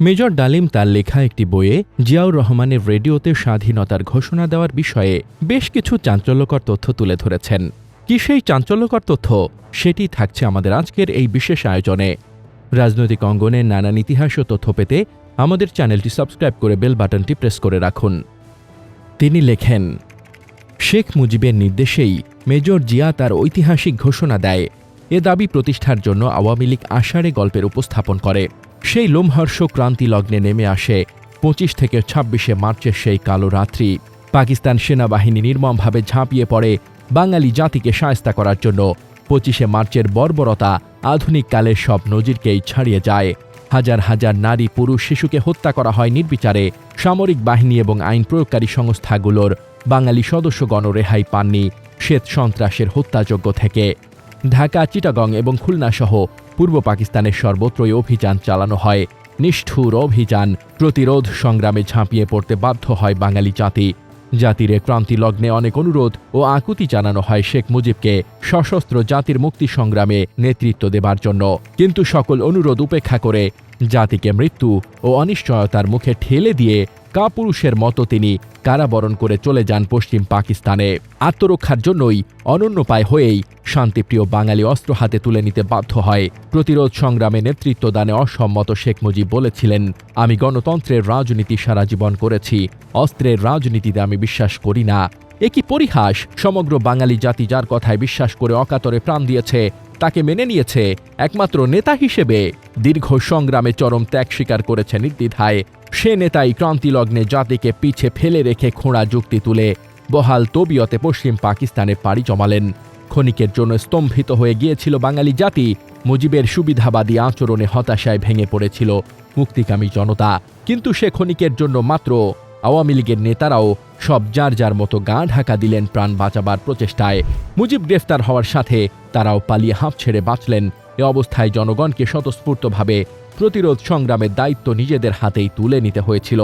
Major ডালিম তার লেখা একটি বইয়ে জিয়াউর রহমানের রেডিওতে স্বাধীনতার ঘোষণা দেওয়ার বিষয়ে বেশ কিছু চাঞ্চল্যকর তথ্য তুলে ধরেছেন। কি সেই চাঞ্চল্যকর তথ্য? সেটি থাকছে আমাদের আজকের এই বিশেষ আয়োজনে। রাজনৈতিক অঙ্গনের নানান ইতিহাস ও তথ্য পেতে আমাদের চ্যানেলটি সাবস্ক্রাইব করে বেল বাটনটি প্রেস করে রাখুন। তিনি লেখেন, শেখ মুজিবের নির্দেশেই মেজর জিয়া তার ঐতিহাসিক ঘোষণা দেয়। এ দাবি প্রতিষ্ঠার জন্য আওয়ামী লীগ আষাঢ়ে গল্পের উপস্থাপন করে। সেই লোমহর্ষ ক্রান্তি লগ্নে নেমে আসে পঁচিশ থেকে ছাব্বিশে মার্চের সেই কালো রাত্রি। পাকিস্তান সেনাবাহিনী নির্মমভাবে ঝাঁপিয়ে পড়ে বাঙালি জাতিকে সায়স্তা করার জন্য। পঁচিশে মার্চের বর্বরতা আধুনিক কালের সব নজিরকেই ছাড়িয়ে যায়। হাজার হাজার নারী, পুরুষ, শিশুকে হত্যা করা হয় নির্বিচারে। সামরিক বাহিনী এবং আইন প্রয়োগকারী সংস্থাগুলোর বাঙালি সদস্যগণ রেহাই পাননি শ্বেত সন্ত্রাসের হত্যাযোগ্য থেকে। ঢাকা, চিটাগং এবং খুলনা সহ পূর্ব পাকিস্তানের সর্বত্রই অভিযান চালানো হয়। নিষ্ঠুর অভিযান প্রতিরোধ সংগ্রামে ঝাঁপিয়ে পড়তে বাধ্য হয় বাঙালি জাতি। জাতির ক্রান্তি লগ্নে অনেক অনুরোধ ও আকুতি জানানো হয় শেখ মুজিবকে সশস্ত্র জাতির মুক্তি সংগ্রামে নেতৃত্ব দেবার জন্য। কিন্তু সকল অনুরোধ উপেক্ষা করে জাতিকে মৃত্যু ও অনিশ্চয়তার মুখে ঠেলে দিয়ে কাপুরুষের মতো তিনি কারাবরণ করে চলে যান পশ্চিম পাকিস্তানে। আত্মরক্ষার জন্যই অনন্যপায় হয়েই শান্তিপ্রিয় বাঙালি অস্ত্র হাতে তুলে নিতে বাধ্য হয়। প্রতিরোধ সংগ্রামে নেতৃত্ব দানে অসম্মত শেখ মুজিব বলেছিলেন, আমি গণতন্ত্রের রাজনীতি সারা জীবন করেছি, অস্ত্রের রাজনীতিতে আমি বিশ্বাস করি না। একই পরিহাস সমগ্র বাঙালি জাতি যার কথায় বিশ্বাস করে অকাতরে প্রাণ দিয়েছে, তাকে মেনে নিয়েছে একমাত্র নেতা হিসেবে দীর্ঘ সংগ্রামে চরম ত্যাগ স্বীকার করেছে নির্দ্বিধায়। সে নেতাই ক্রান্তিলগ্নে জাতিকে পিছে ফেলে রেখে খোঁড়া যুক্তি তুলে বহাল তবিয়তে পশ্চিম পাকিস্তানে পাড়ি জমালেন। ক্ষণিকের জন্য স্তম্ভিত হয়ে গিয়েছিল বাঙালি জাতি, মুজিবের সুবিধাবাদী আচরণে হতাশায় ভেঙে পড়েছিল মুক্তিকামী জনতা। কিন্তু সে ক্ষণিকের জন্য মাত্র আওয়ামী লীগের নেতারাও সব যার যার মতো গা ঢাকা দিলেন প্রাণ বাঁচাবার প্রচেষ্টায়। মুজিব গ্রেফতার হওয়ার সাথে তারাও পালিয়ে হাঁপ ছেড়ে বাঁচলেন। এ অবস্থায় জনগণকে স্বতঃস্ফূর্তভাবে প্রতিরোধ সংগ্রামের দায়িত্ব নিজেদের হাতেই তুলে নিতে হয়েছিল।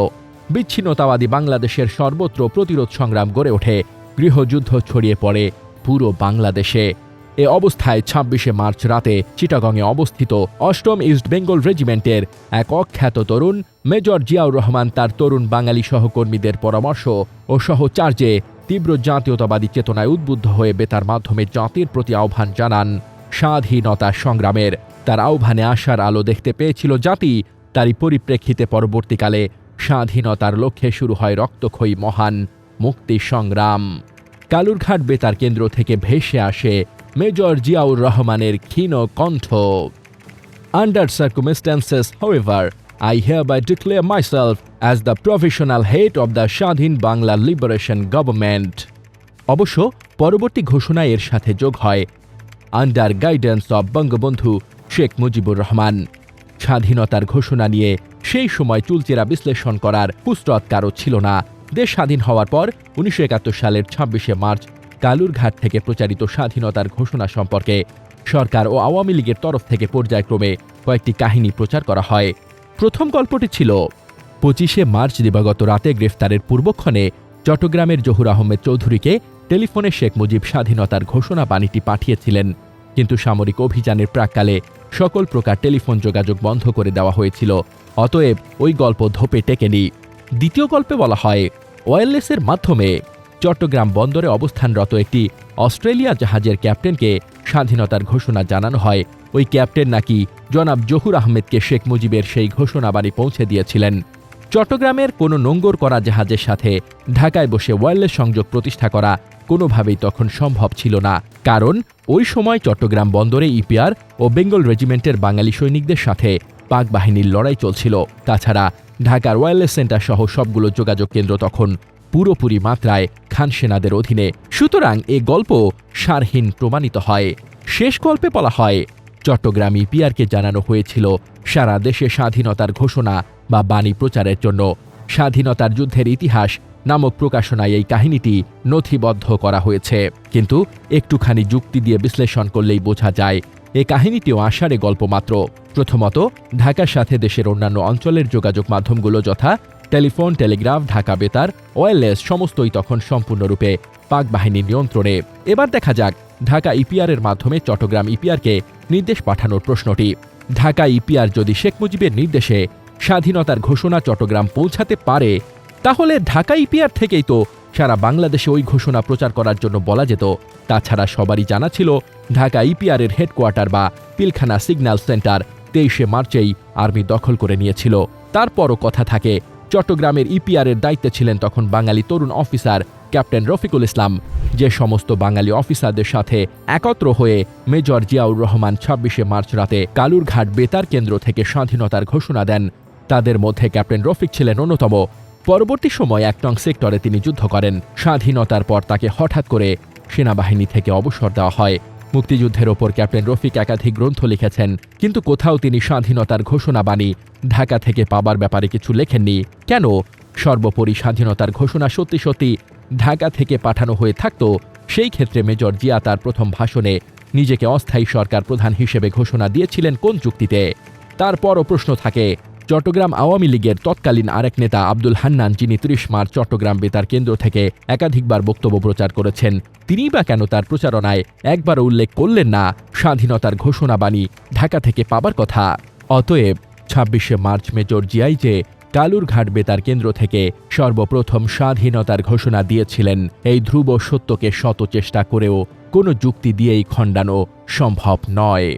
বিচ্ছিন্নতাবাদী বাংলাদেশের সর্বত্র প্রতিরোধ সংগ্রাম গড়ে ওঠে। গৃহযুদ্ধ ছড়িয়ে পড়ে পুরো বাংলাদেশে। এ অবস্থায় ছাব্বিশে মার্চ রাতে চিটাগংয়ে অবস্থিত অষ্টম ইস্ট বেঙ্গল রেজিমেন্টের এক অখ্যাত তরুণ, মেজর জিয়াউর রহমান তার তরুণ বাঙালি সহকর্মীদের পরামর্শ ও সহচার্যে তীব্র জাতীয়তাবাদী চেতনায় উদ্বুদ্ধ হয়ে বেতার মাধ্যমে জাতির প্রতি আহ্বান জানান স্বাধীনতা সংগ্রামের তার আহ্বানে আসার আলো দেখতে পেয়েছিল জাতি। তারই পরিপ্রেক্ষিতে পরবর্তীকালে স্বাধীনতার লক্ষ্যে শুরু হয় রক্তক্ষয়ী মহান মুক্তি সংগ্রাম। কালুরঘাট বেতার কেন্দ্র থেকে ভেসে আসে মেজর জিয়াউর রহমানের ক্ষীণ কণ্ঠ। Under circumstances, however, I hereby declare myself as the professional head of the স্বাধীন বাংলা লিবারেশন গভর্নমেন্ট অবশ্য পরবর্তী ঘোষণায় এর সাথে যোগ হয়। Under guidance of Bangabandhu Sheikh Mujibur Rahman. স্বাধীনতার ঘোষণা নিয়ে সেই সময় চুলচেরা বিশ্লেষণ করার পুস্তক কারও ছিল না। দেশ স্বাধীন হওয়ার পর উনিশশো একাত্তর সালের ছাব্বিশে মার্চ কালুরঘাট থেকে প্রচারিত স্বাধীনতার ঘোষণা সম্পর্কে সরকার ও আওয়ামী লীগের তরফ থেকে পর্যায়ক্রমে কয়েকটি কাহিনী প্রচার করা হয়। প্রথম গল্পটি ছিল, পঁচিশে মার্চ দিবাগত রাতে গ্রেফতারের পূর্বক্ষণে চট্টগ্রামের জহুর আহমেদ চৌধুরীকে টেলিফোনে শেখ মুজিব স্বাধীনতার ঘোষণা বাণীটি পাঠিয়েছিলেন। কিন্তু সামরিক অভিযানের প্রাককালে সকল প্রকার টেলিফোন যোগাযোগ বন্ধ করে দেওয়া হয়েছিল। অতএব ওই গল্প ধোপে টেকেনি। দ্বিতীয় গল্পে বলা হয় ওয়্যারলেসের মাধ্যমে চট্টগ্রাম বন্দরে অবস্থানরত একটি অস্ট্রেলিয়া জাহাজের ক্যাপ্টেনকে স্বাধীনতার ঘোষণা জানানো হয়। ওই ক্যাপ্টেন নাকি জনাব জহুর আহমেদকে শেখ মুজিবের সেই ঘোষণাবাণী পৌঁছে দিয়েছিলেন। চট্টগ্রামের কোনো নোঙ্গর করা জাহাজের সাথে ঢাকায় বসে ওয়্যারলেস সংযোগ প্রতিষ্ঠা করা কোনোভাবেই তখন সম্ভব ছিল না। কারণ ওই সময় চট্টগ্রাম বন্দরে ইপিআর ও বেঙ্গল রেজিমেন্টের বাঙালি সৈনিকদের সাথে পাক বাহিনীর লড়াই চলছিল। তাছাড়া ঢাকার ওয়্যারলেস সেন্টার সহ সবগুলো যোগাযোগ কেন্দ্র তখন পুরোপুরি মাত্রায় খান সেনাদের অধীনে। সুতরাং এ গল্প সারহীন প্রমাণিত হয়। শেষ গল্পে বলা হয়, চট্টগ্রাম ইপিআরকে জানানো হয়েছিল সারা দেশে স্বাধীনতার ঘোষণা বা বাণী প্রচারের জন্য। স্বাধীনতার যুদ্ধের ইতিহাস নামক প্রকাশনায় এই কাহিনীটি নথিবদ্ধ করা হয়েছে। কিন্তু একটুখানি যুক্তি দিয়ে বিশ্লেষণ করলেই বোঝা যায়, এ কাহিনীটিও আষাঢ়ে গল্প মাত্র। প্রথমত, ঢাকার সাথে দেশের অন্যান্য অঞ্চলের যোগাযোগ মাধ্যমগুলো যথা টেলিফোন, টেলিগ্রাফ, ঢাকা বেতার ওয়্যারলেস সমস্তই তখন সম্পূর্ণরূপে পাক বাহিনীর নিয়ন্ত্রণে। এবার দেখা যাক ঢাকা ইপিআরের মাধ্যমে চট্টগ্রাম ইপিআরকে নির্দেশ পাঠানোর প্রশ্নটি। ঢাকা ইপিআর যদি শেখ মুজিবের নির্দেশে স্বাধীনতার ঘোষণা চট্টগ্রাম পৌঁছাতে পারে, তাহলে ঢাকা ইপিআর থেকেই তো সারা বাংলাদেশে ওই ঘোষণা প্রচার করার জন্য বলা যেত। তাছাড়া সবারই জানা ছিল, ঢাকা ইপিআরের হেডকোয়ার্টার বা পিলখানা সিগন্যাল সেন্টার তেইশে মার্চেই আর্মি দখল করে নিয়েছিল। তারপরও কথা থাকে, চট্টগ্রামের ইপিআরের দায়িত্বে ছিলেন তখন বাঙালি তরুণ অফিসার ক্যাপ্টেন রফিকুল ইসলাম। যে সমস্ত বাঙালি অফিসারদের সাথে একত্র হয়ে মেজর জিয়াউর রহমান ছাব্বিশে মার্চ রাতে কালুরঘাট বেতার কেন্দ্র থেকে স্বাধীনতার ঘোষণা দেন। তাদের মধ্যে ক্যাপ্টেন রফিক ছিলেন অন্যতম। পরবর্তী সময় এক নং সেক্টরে তিনি যুদ্ধ করেন। স্বাধীনতার পর তাকে হঠাৎ করে সেনাবাহিনী থেকে অবসর দেওয়া হয়। মুক্তিযুদ্ধের ওপর ক্যাপ্টেন রফিক একাধিক গ্রন্থ লিখেছেন, কিন্তু কোথাও তিনি স্বাধীনতার ঘোষণাবাণী ঢাকা থেকে পাবার ব্যাপারে কিছু লেখেননি। কেন? সর্বোপরি স্বাধীনতার ঘোষণা সত্যি সত্যি ঢাকা থেকে পাঠানো হয়ে থাকত, সেই ক্ষেত্রে মেজর জিয়া তার প্রথম ভাষণে নিজেকে অস্থায়ী সরকার প্রধান হিসেবে ঘোষণা দিয়েছিলেন কোন চুক্তিতে তারপরও প্রশ্ন থাকে চট্টগ্রাম আওয়ামী লীগের তৎকালীন আরেক নেতা আব্দুল হান্নান, যিনি ত্রিশ মার্চ চট্টগ্রাম বেতার কেন্দ্র থেকে একাধিকবার বক্তব্য প্রচার করেছেন তিনি বা কেন তার প্রচারণায় একবারও উল্লেখ করলেন না স্বাধীনতার ঘোষণাবাণী ঢাকা থেকে পাবার কথা। অতএব ছাব্বিশে মার্চ মেজর জিয়াই যে কালুরঘাট বেতার কেন্দ্র থেকে সর্বপ্রথম স্বাধীনতার ঘোষণা দিয়েছিলেন, এই ধ্রুব সত্যকে শত চেষ্টা করেও কোনো যুক্তি দিয়েই খণ্ডানো সম্ভব নয়।